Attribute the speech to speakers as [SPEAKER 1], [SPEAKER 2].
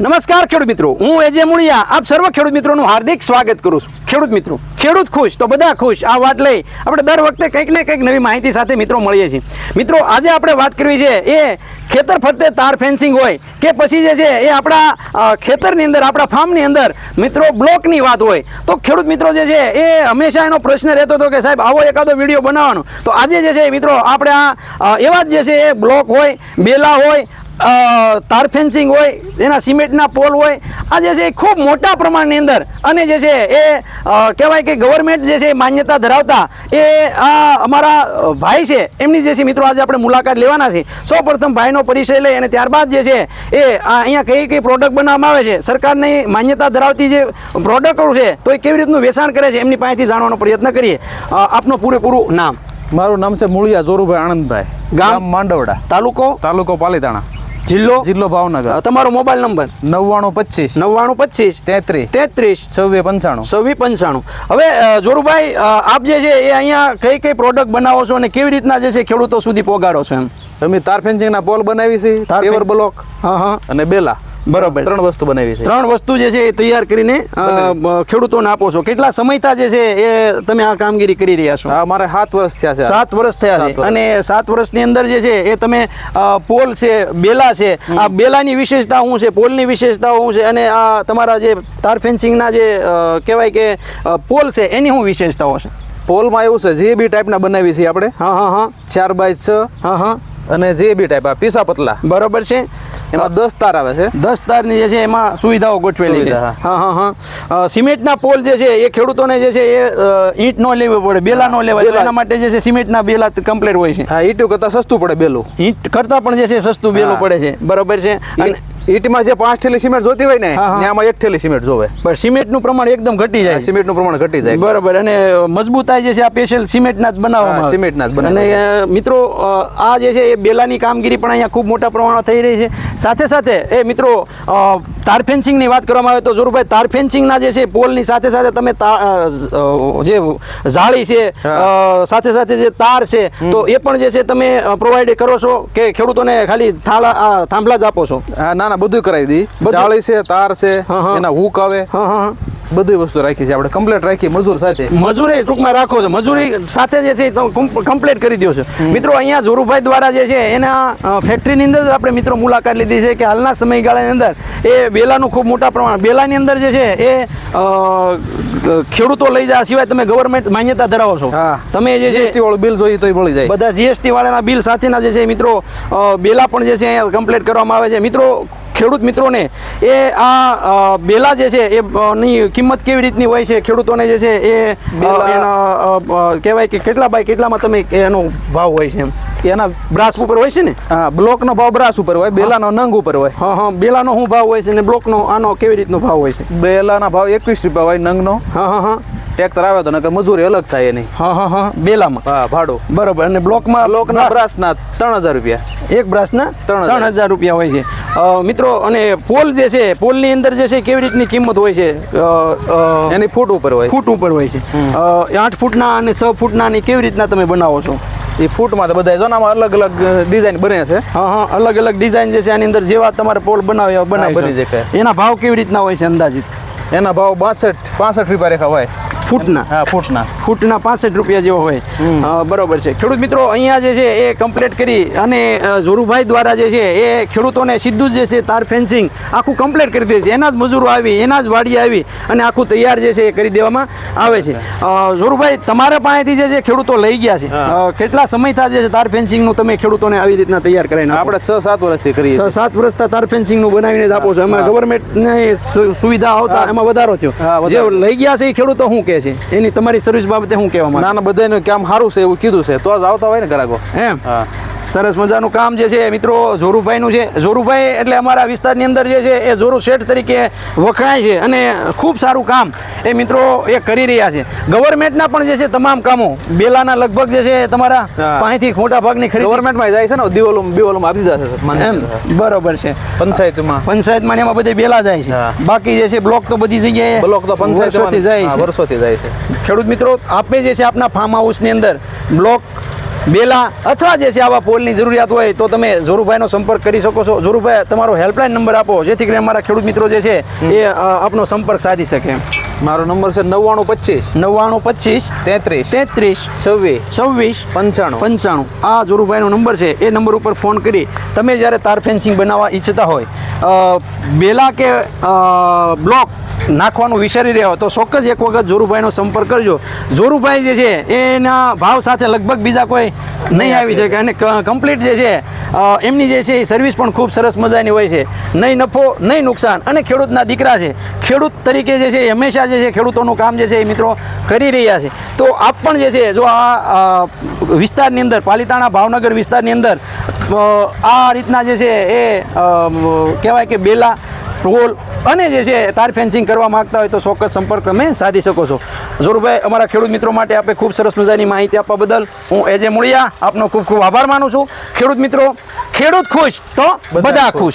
[SPEAKER 1] નમસ્કાર ખેડૂત મિત્રો. હું એજે મુળિયા આપ સર્વ ખેડૂત મિત્રોનું હાર્દિક સ્વાગત કરું છું. ખેડૂત મિત્રો, ખેડૂત ખુશ તો બધા ખુશ. આ વાત લઈ આપણે દર વખતે કંઈક ને કંઈક નવી માહિતી સાથે મિત્રો મળીએ છીએ. મિત્રો, આજે આપણે વાત કરવી છે એ ખેતર ફરતે તાર ફેન્સિંગ હોય કે પછી જે છે એ આપણા ખેતરની અંદર, આપણા ફાર્મની અંદર મિત્રો બ્લોકની વાત હોય. તો ખેડૂત મિત્રો જે છે એ હંમેશા એનો પ્રશ્ન રહેતો હતો કે સાહેબ, આવો એકાદો વીડિયો બનાવવાનો. તો આજે જે છે મિત્રો, આપણે આ એવા જ જે છે એ બ્લોક હોય, બેલા હોય તાર ફેન્સિંગ હોય એના સિમેન્ટના પોલ હોય આ જે છે એ ખૂબ મોટા પ્રમાણની અંદર અને જે છે એ કહેવાય કે ગવર્મેન્ટ જે છે એ માન્યતા ધરાવતા એ આ અમારા ભાઈ છે એમની જે છે મિત્રો આજે આપણે મુલાકાત લેવાના છે. સૌ પ્રથમ ભાઈનો પરિચય લઈ અને ત્યારબાદ જે છે એ અહીંયા કઈ કઈ પ્રોડક્ટ બનાવવામાં આવે છે સરકારની માન્યતા ધરાવતી જે પ્રોડક્ટો છે તો એ કેવી રીતનું વેચાણ કરે છે એમની પાસેથી જાણવાનો પ્રયત્ન કરીએ. આપનું પૂરેપૂરું નામ.
[SPEAKER 2] મારું નામ છે મૂળિયા જોરુભાઈ આનંદભાઈ?
[SPEAKER 1] ગામ
[SPEAKER 2] માંડવડા.
[SPEAKER 1] તાલુકો?
[SPEAKER 2] તાલુકો પાલીતાણા.
[SPEAKER 1] જિલ્લો?
[SPEAKER 2] જિલ્લો ભાવનગર.
[SPEAKER 1] તમારો મોબાઈલ નંબર?
[SPEAKER 2] નવ્વાણું પચીસ.
[SPEAKER 1] નવ્વાણું પચીસ?
[SPEAKER 2] તેત્રીસ.
[SPEAKER 1] તેત્રીસ?
[SPEAKER 2] છવ્વીસ પંચાણું.
[SPEAKER 1] સવ્વી પંચાણું. હવે જોરુભાઈ આપ જે છે એ અહીંયા કઈ કઈ પ્રોડક્ટ બનાવો છો અને કેવી રીતના જે છે ખેડૂતો સુધી પહોંચાડો છો એમ?
[SPEAKER 2] અમે તાર ફેન્સિંગના પોલ બનાવી છે પેવર બ્લોક
[SPEAKER 1] હા હા.
[SPEAKER 2] અને બેલા.
[SPEAKER 1] બરોબર.
[SPEAKER 2] ત્રણ વસ્તુ બનાવી છે.
[SPEAKER 1] ત્રણ વસ્તુ જે છે એ તૈયાર કરીને ખેડૂતોને આપો છો. કેટલા સમયતા જે છે એ તમે આ કામગીરી કરી રહ્યા છો?
[SPEAKER 2] આ મારે સાત વર્ષ થયા છે.
[SPEAKER 1] સાત વર્ષ થયા છે. અને સાત વર્ષની અંદર જે છે એ તમે પોલ છે બેલા છે. આ બેલાની વિશેષતા શું છે? પોલની વિશેષતા શું છે? અને આ તમારા જે તાર ફેન્સિંગના જે કહેવાય કે પોલ છે એની શું વિશેષતાઓ છે?
[SPEAKER 2] પોલમાં એવું છે જે બી ટાઈપના બનાવી છે આપણે
[SPEAKER 1] હા હા હા.
[SPEAKER 2] ચાર બાય છ
[SPEAKER 1] હા હા.
[SPEAKER 2] અને જે બી ટાઈપ આ પીસા પતલા.
[SPEAKER 1] બરોબર છે.
[SPEAKER 2] એમાં દસ તાર આવે છે.
[SPEAKER 1] દસ તારની જે છે એમાં સુવિધાઓ ગોઠવેલી છે. હા. હા હા સિમેન્ટના પોલ જે છે એ ખેડૂતોને જે છે એ ઈંટ નો લેવી પડે બેલા નો
[SPEAKER 2] લેવા
[SPEAKER 1] એના માટે જે છે સિમેન્ટના બેલા કમ્પ્લીટ હોય છે.
[SPEAKER 2] હા ઈંટો કરતાં સસ્તું પડે બેલું.
[SPEAKER 1] ઈંટ કરતાં પણ જે છે સસ્તું બેલું પડે છે. બરોબર છે. અને
[SPEAKER 2] ઈંટમાં જે પાંચ થેલી સિમેન્ટ જોતી હોય ને. આમાં એક થેલી સિમેન્ટ જોવે
[SPEAKER 1] પણ સિમેન્ટનું પ્રમાણ એકદમ ઘટી જાય.
[SPEAKER 2] સિમેન્ટનું પ્રમાણ ઘટી જાય
[SPEAKER 1] બરોબર અને મજબૂતાઈ જે છે આ સ્પેશિયલ સિમેન્ટના જ બનાવવામાં.
[SPEAKER 2] સિમેન્ટના જ.
[SPEAKER 1] અને મિત્રો આ જે છે એ બેલાની કામગીરી પણ અહીંયા ખૂબ મોટા પ્રમાણમાં થઈ રહી છે સાથે સાથે એ મિત્રો તાર ફેન્સિંગની વાત કરવામાં આવે તો જોરુભાઈ તાર ફેન્સિંગના જે છે પોલની સાથે સાથે તમે જે જાળી છે સાથે સાથે જે તાર છે તો એ પણ જે છે તમે પ્રોવાઈડ કરો છો કે ખેડૂતોને ખાલી થાળા થાંભલા જ આપો છો
[SPEAKER 2] હા ના ના બધું કરાવી દી.
[SPEAKER 1] બધું?
[SPEAKER 2] જાળી છે તાર છે. એના હુક આવે. બધી વસ્તુ રાખી છે આપણે. કમ્પ્લીટ રાખી મજૂર સાથે.
[SPEAKER 1] મજૂરી ટૂંકમાં રાખો છો. મજૂરી સાથે જે છે કમ્પ્લીટ કરી દો છો. મિત્રો અહીંયા જોરુભાઈ દ્વારા જે છે એના ફેક્ટરીની અંદર આપણે મિત્રો મુલાકાત લીધી છે કે હાલના સમયગાળાની અંદર એ બેલાનું ખૂબ મોટા પ્રમાણ બેલાની અંદર જે છે એ ખેડૂતો લઈ જાય સિવાય તમે ગવર્મેન્ટ માન્યતા ધરાવો છો. તમે જે
[SPEAKER 2] જીએસટી વાળું બિલ જોઈએ તો મળી જાય.
[SPEAKER 1] બધા જીએસટી વાળાના બિલ સાથેના જે છે મિત્રો બેલા પણ જે છે અહીંયા કમ્પ્લીટ કરવામાં આવે છે. મિત્રો ખેડૂત મિત્રોને એ આ બેલા જે છે એની કિંમત કેવી રીતની હોય છે? ખેડૂતોને જે છે એ કહેવાય કે કેટલા બાય કેટલામાં તમે એનો ભાવ હોય છે એમ?
[SPEAKER 2] એના
[SPEAKER 1] બ્રાસ ઉપર હોય છે ને?
[SPEAKER 2] હા બ્લોકનો ભાવ બ્રાસ ઉપર હોય બેલાનો નંગ ઉપર હોય.
[SPEAKER 1] હા હા બેલાનો શું ભાવ હોય છે ને બ્લોકનો આનો કેવી રીતનો ભાવ હોય છે?
[SPEAKER 2] બેલાના ભાવ એકવીસ રૂપિયા હોય નંગનો.
[SPEAKER 1] હા હા હા.
[SPEAKER 2] ટ્રેક્ટર આવે તો નકર મજૂરી અલગ થાય એની.
[SPEAKER 1] હા હા હા બેલામાં.
[SPEAKER 2] હા ભાડું.
[SPEAKER 1] બરોબર અને બ્લોકમાં
[SPEAKER 2] બ્લોકના બ્રાસના ત્રણ હજાર રૂપિયા.
[SPEAKER 1] એક બ્રાસના
[SPEAKER 2] ત્રણ.
[SPEAKER 1] ત્રણ હજાર રૂપિયા હોય છે. મિત્રો અને પોલ જે છે પોલની અંદર જે છે કેવી રીતની કિંમત હોય છે?
[SPEAKER 2] એની ફૂટ ઉપર હોય.
[SPEAKER 1] ફૂટ ઉપર હોય છે. આઠ ફૂટના અને છ ફૂટના ની કેવી રીતના તમે બનાવો છો?
[SPEAKER 2] એ ફૂટમાં તો બધા જોનામાં અલગ અલગ ડિઝાઇન બને છે.
[SPEAKER 1] હા હા અલગ અલગ ડિઝાઇન જે છે આની અંદર જેવા તમારે પોલ
[SPEAKER 2] બનાવ્યા
[SPEAKER 1] બનાવી
[SPEAKER 2] શકે.
[SPEAKER 1] એના ભાવ કેવી રીતના હોય છે અંદાજિત?
[SPEAKER 2] એના ભાવ બાસઠ પાસઠ રૂપિયા રેખા હોય.
[SPEAKER 1] ફૂટના.
[SPEAKER 2] હા ફૂટના.
[SPEAKER 1] ફૂટના પાસઠ રૂપિયા જેવો હોય. બરોબર છે. ખેડૂત મિત્રો અહીંયા જે છે એ કમ્પ્લીટ કરી અને ઝોરુભાઈ દ્વારા જે છે એ ખેડૂતોને સીધું જ છે તાર ફેન્સિંગ આખું કમ્પ્લીટ કરી દે છે. એના જ મજૂરો આવી એના જ વાડી આવી અને આખું તૈયાર જે છે એ કરી દેવામાં આવે છે. ઝોરુભાઈ તમારા પાસેથી જે છે ખેડૂતો લઈ ગયા છે. કેટલા સમય જે છે તાર ફેન્સિંગનું તમે ખેડૂતોને આવી રીતના તૈયાર કરાવીને
[SPEAKER 2] આપણે છ સાત વર્ષથી કરીએ
[SPEAKER 1] છ સાત વર્ષથી તાર ફેન્સિંગનું બનાવીને જ આપો છો. એમાં ગવર્મેન્ટની સુવિધા આવતા એમાં વધારો થયો. જે લઈ ગયા છે એ ખેડૂતો શું છે. એની તમારી સર્વિસ બાબતે શું કહેવા માંગે
[SPEAKER 2] નાના બધાનું કામ સારું છે એવું કીધું છે. તો જ આવતા હોય ને ગ્રાહકો
[SPEAKER 1] એમ?
[SPEAKER 2] હા.
[SPEAKER 1] સરસ મજાનું કામ જે છે મિત્રો ઝોરુભાઈનું છે. ઝોરુભાઈ એટલે અમારા વિસ્તારની અંદર જે છે એ જોરુ શેઠ તરીકે વખણાય છે અને ખૂબ સારું કામ એ મિત્રો એ કરી રહ્યા છે. ગવર્મેન્ટના પણ જે છે તમામ કામો બેલાના લગભગ જે છે તમારા
[SPEAKER 2] પાંચથી
[SPEAKER 1] પાસેથી મોટા ભાગની ખરીદ
[SPEAKER 2] ગવર્મેન્ટમાં જાય છે ને દિવાલોમાં દિવાલોમાં આપી દીધા છે
[SPEAKER 1] એમ બરોબર છે.
[SPEAKER 2] પંચાયતમાં.
[SPEAKER 1] પંચાયતમાં ને એમાં બધે બેલા જાય છે. બાકી જે છે બ્લોક તો બધી જગ્યાએ
[SPEAKER 2] બ્લોક તો
[SPEAKER 1] પંચાયતોથી જાય છે.
[SPEAKER 2] વર્ષોથી જાય છે.
[SPEAKER 1] ખેડૂત મિત્રો આપે જે છે આપના ફાર્મ હાઉસની અંદર બ્લોક બેલા અથવા જે છે આવા પોલની જરૂરિયાત હોય તો તમે ઝોરુભાઈનો સંપર્ક કરી શકો છો. ઝોરુભાઈ તમારો હેલ્પલાઇન નંબર આપો જેથી કરીને અમારા ખેડૂત મિત્રો જે છે એ આપનો સંપર્ક સાધી શકે.
[SPEAKER 2] મારો નંબર છે નવ્વાણું પચીસ
[SPEAKER 1] નવ્વાણું પચીસ
[SPEAKER 2] તેત્રીસ
[SPEAKER 1] તેત્રીસ
[SPEAKER 2] છવ્વીસ
[SPEAKER 1] છવ્વીસ
[SPEAKER 2] પંચાણું
[SPEAKER 1] પંચાણું. આ ઝોરુભાઈનો નંબર છે એ નંબર ઉપર ફોન કરી તમે જ્યારે તાર ફેન્સિંગ બનાવવા ઈચ્છતા હોય બેલા કે બ્લોક નાખવાનું વિચારી રહ્યા હોય તો ચોક્કસ એક વખત જોરુભાઈનો સંપર્ક કરજો. જોરુભાઈ જે છે, એના ભાવ સાથે લગભગ બીજા કોઈ નહીં આવી શકે અને કમ્પ્લીટ જે છે એમની જે છે, એ સર્વિસ પણ ખૂબ સરસ મજાની હોય છે. નહીં નફો, નહીં નુકસાન. અને ખેડૂતના દીકરા છે. ખેડૂત તરીકે જે છે, એ હંમેશા જે છે, ખેડૂતોનું કામ જે છે, એ મિત્રો કરી રહ્યા છે. તો આપ પણ જે છે, જો આ વિસ્તારની અંદર, પાલિતાણા ભાવનગર વિસ્તારની અંદર આ રીતના જે છે, એ કહેવાય કે બેલા ટોલ અને જે છે તાર ફેન્સિંગ કરવા માંગતા હોય તો ચોક્કસ સંપર્ક તમે સાધી શકો છો. ઝોરુભાઈ અમારા ખેડૂત મિત્રો માટે આપણે ખૂબ સરસ મજાની માહિતી આપવા બદલ હું એજે મુળિયા આપનો ખૂબ ખૂબ આભાર માનું છું. ખેડૂત મિત્રો ખેડૂત ખુશ તો બધા ખુશ.